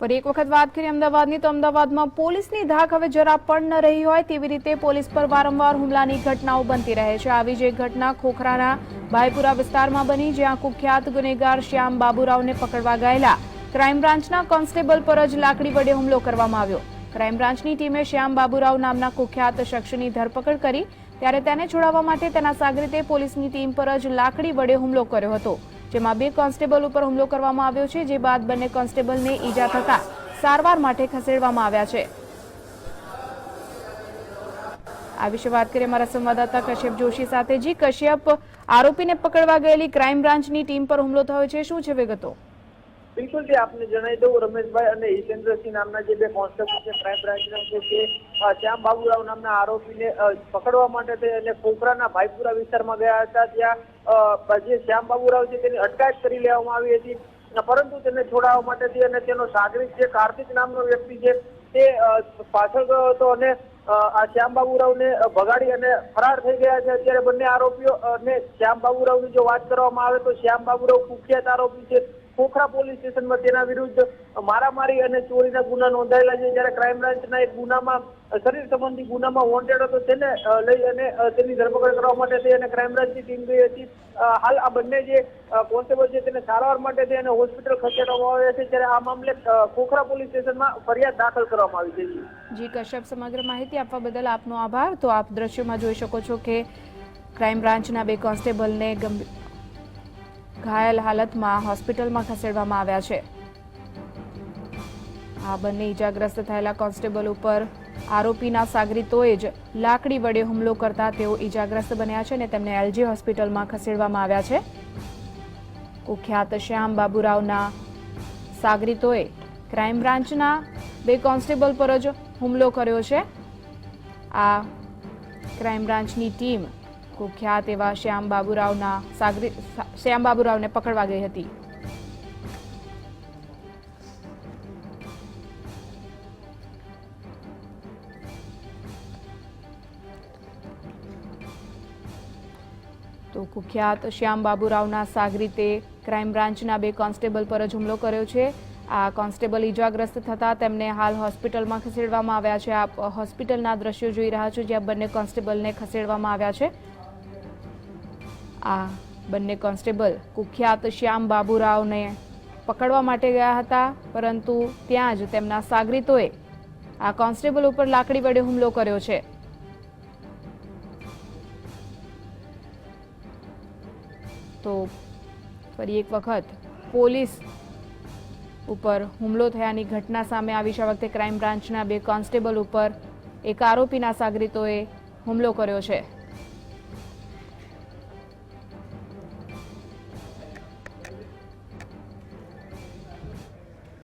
ફરી એક વખત વાત કરીએ અમદાવાદની, તો અમદાવાદમાં પોલીસની ધાક હવે જરા પણ ન રહી હોય તેવી રીતે પોલીસ પર વારંવાર હુમલાની ઘટનાઓ બનતી રહે છે. આવી જ એક ઘટના ખોખરાના ભાઈપુરા વિસ્તારમાં બની, જ્યાં કુખ્યાત ગુનેગાર શ્યામ બાબુરાવને પકડવા ગયેલા ક્રાઇમ બ્રાન્ચના કોન્સ્ટેબલ પર જ લાકડી વડે હુમલો કરવામાં આવ્યો. ક્રાઇમ બ્રાન્ચની ટીમે શ્યામ બાબુરાવ નામના કુખ્યાત શખ્સની ધરપકડ કરી, ત્યારે તેને છોડાવવા માટે તેના સાગરીતે પોલીસની ટીમ પર જ લાકડી વડે હુમલો કર્યો હતો. જેમાં બે કોન્સ્ટેબલ ઉપર હુમલો કરવામાં આવ્યો છે, જે બાદ બંને કોન્સ્ટેબલને ઈજા થતા સારવાર માટે ખસેડવામાં આવ્યા છે. આ વિશે વાત કરીએ અમારા સંવાદદાતા કશ્યપ જોશી સાથે. જી, કશ્યપ, આરોપીને પકડવા ગયેલી ક્રાઇમ બ્રાન્ચની ટીમ પર હુમલો થયો છે. શું છે વિગતો? બિલકુલ જે આપને જણાવી દઉં, રમેશભાઈ અને હિતેન્દ્રસિંહ નામના જે બે કોન્સ્ટેબલ છે ક્રાઇમ બ્રાન્ચના છે તે શ્યામ બાબુરાવ નામના આરોપીને પકડવા માટે અને ખોખરાના ભાઈપુરા વિસ્તારમાં ગયા હતા. ત્યાં જે શ્યામ બાબુરાવ છે તેની અટકાયત કરી લેવામાં આવી હતી. પરંતુ તેને છોડાવવા માટેથી અને તેનો સાગરિક જે કાર્તિક નામનો વ્યક્તિ છે તે પાછળ ગયો હતો અને આ શ્યામ બાબુરાવને ભગાડી અને ફરાર થઈ ગયા છે. અત્યારે બંને આરોપીઓ, અને શ્યામ બાબુરાવની જો વાત કરવામાં આવે તો શ્યામ બાબુરાવ કુખ્યાત આરોપી છે. ખોખરા પોલીસ સ્ટેશનમાં તેના વિરુદ્ધ મારામારી અને ચોરીના ગુના નોંધાયેલા છે. જ્યારે ક્રાઇમ બ્રાન્ચના એક ગુનામાં, શરીર સંબંધી ગુનામાં વોન્ટેડ હતો, તેને લઈ અને તેની ધરપકડ કરવા માટે થઈ અને ક્રાઇમ બ્રાન્ચની ટીમ ગઈ હતી. હાલ આ બંને જે કોન્સ્ટેબલ છે તેને સારવાર માટે થઈ અને હોસ્પિટલ ખસેડવામાં આવ્યા છે. ત્યારે આ મામલે ખોખરા પોલીસ સ્ટેશનમાં ફરિયાદ દાખલ કરવામાં આવી છે. જી કશ્યપ, સમગ્ર માહિતી આપવા બદલ આપનો આભાર. તો આપ દ્રશ્યમાં જોઈ શકો છો કે ક્રાઇમ બ્રાન્ચના બે કોન્સ્ટેબલને ગંભીર ઘાયલ હાલતમાં હોસ્પિટલમાં ખસેડવામાં આવ્યા છે. આ બંને ઈજાગ્રસ્ત થયેલા કોન્સ્ટેબલ ઉપર આરોપીના સાગરીતોએ જ લાકડી વડે હુમલો કરતા તેઓ ઈજાગ્રસ્ત બન્યા છે અને તેમને એલજી હોસ્પિટલમાં ખસેડવામાં આવ્યા છે. કુખ્યાત શ્યામ બાબુરાવના સાગરીતોએ ક્રાઇમ બ્રાન્ચના બે કોન્સ્ટેબલ પર જ હુમલો કર્યો છે. આ ક્રાઇમ બ્રાન્ચની ટીમ કુખ્યાત એવા શ્યામ બાબુરાવના સાગરી શ્યામ બાબુરાવને પકડવા ગઈ હતી. તો કુખ્યાત શ્યામ બાબુરાવના સાગરીતે ક્રાઇમ બ્રાન્ચના બે કોન્સ્ટેબલ પર જ હુમલો કર્યો છે. આ કોન્સ્ટેબલ ઇજાગ્રસ્ત થતા તેમને હાલ હોસ્પિટલમાં ખસેડવામાં આવ્યા છે. આપ હોસ્પિટલના દ્રશ્યો જોઈ રહ્યા છો જ્યાં બંને કોન્સ્ટેબલને ખસેડવામાં આવ્યા છે. આ બંને કોન્સ્ટેબલ કુખ્યાત શ્યામ બાબુરાવને પકડવા માટે ગયા હતા, પરંતુ ત્યાં જ તેમના સાગરીતોએ આ કોન્સ્ટેબલ ઉપર લાકડી વડે હુમલો કર્યો છે. તો ફરી એક વખત પોલીસ ઉપર હુમલો થયાની ઘટના સામે આવી છે. વખતે ક્રાઇમ બ્રાન્ચના બે કોન્સ્ટેબલ ઉપર એક આરોપીના સાગરીતોએ હુમલો કર્યો છે.